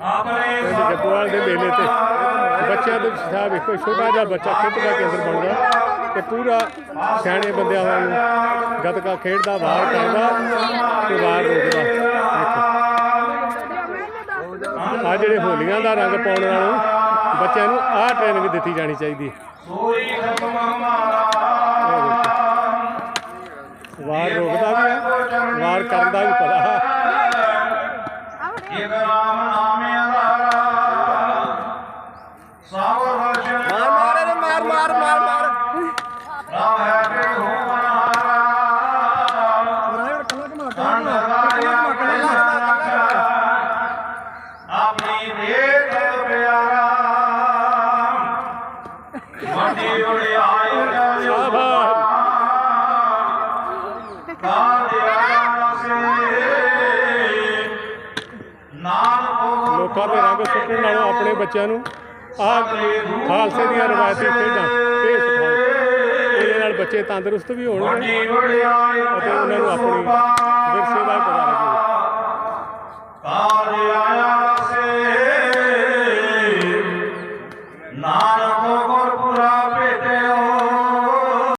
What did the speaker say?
ਜੱਗੋਵਾਲ ਦੇ ਮੇਲੇ ਤੇ ਬੱਚਿਆਂ ਦੇ ਉਤਸ਼ਾਹ ਵੇਖੋ ਛੋਟਾ ਜਿਹਾ ਬੱਚਾ ਖੇਡ ਦਾ ਕੇਂਦਰ ਬਣਦਾ ਤੇ ਪੂਰਾ ਸਿਆਣੇ ਬੰਦਿਆਂ ਵਾਂਗ ਗੱਤਕਾ ਖੇਡਦਾ ਵਾਰ ਕਰਦਾ ਤੇ ਵਾਰ ਰੋਕਦਾ। ਆ ਜਿਹੜੇ ਹੋਲੀਆਂ ਦਾ ਰੰਗ ਪਾਉਣ ਵਾਲੋਂ ਬੱਚਿਆਂ ਨੂੰ ਆਹ ਟ੍ਰੇਨਿੰਗ ਦਿੱਤੀ ਜਾਣੀ ਚਾਹੀਦੀ ਹੈ। ਵਾਰ ਵਾਰ ਕਰਨ ਦਾ ਵੀ ਪਤਾ ਹੈ ਇਕ ਰਾਮ ਨਾਮ ਆਧਾਰਾ। ਸਭ ਰਚਨ ਮਾਰ ਮਾਰ ਇਹਨੂੰ ਮਾਰ ਮਾਰ ਮਾਰ। ਮਾਰ ਰਾਮ ਹੈ ਕਿ ਹੋ ਮਨਾਰਾ ਆਪਣੀ ਵੇਦ ਪਿਆਰਾ। ਮੰਡੀ ਉੜੇ ਆਏ ਲੋਕਾਂ ਦੇ ਰੰਗ ਸੁੱਟਣ ਨਾਲੋਂ ਆਪਣੇ ਬੱਚਿਆਂ ਨੂੰ ਆਹ ਖਾਲਸੇ ਦੀਆਂ ਰਵਾਇਤੀ ਖੇਡਾਂ ਇਹ ਸਿਖਾਓ ਇਹਦੇ ਨਾਲ ਬੱਚੇ ਤੰਦਰੁਸਤ ਵੀ ਹੋਣਗੇ ਅਤੇ ਉਹਨਾਂ ਨੂੰ ਆਪਣੀ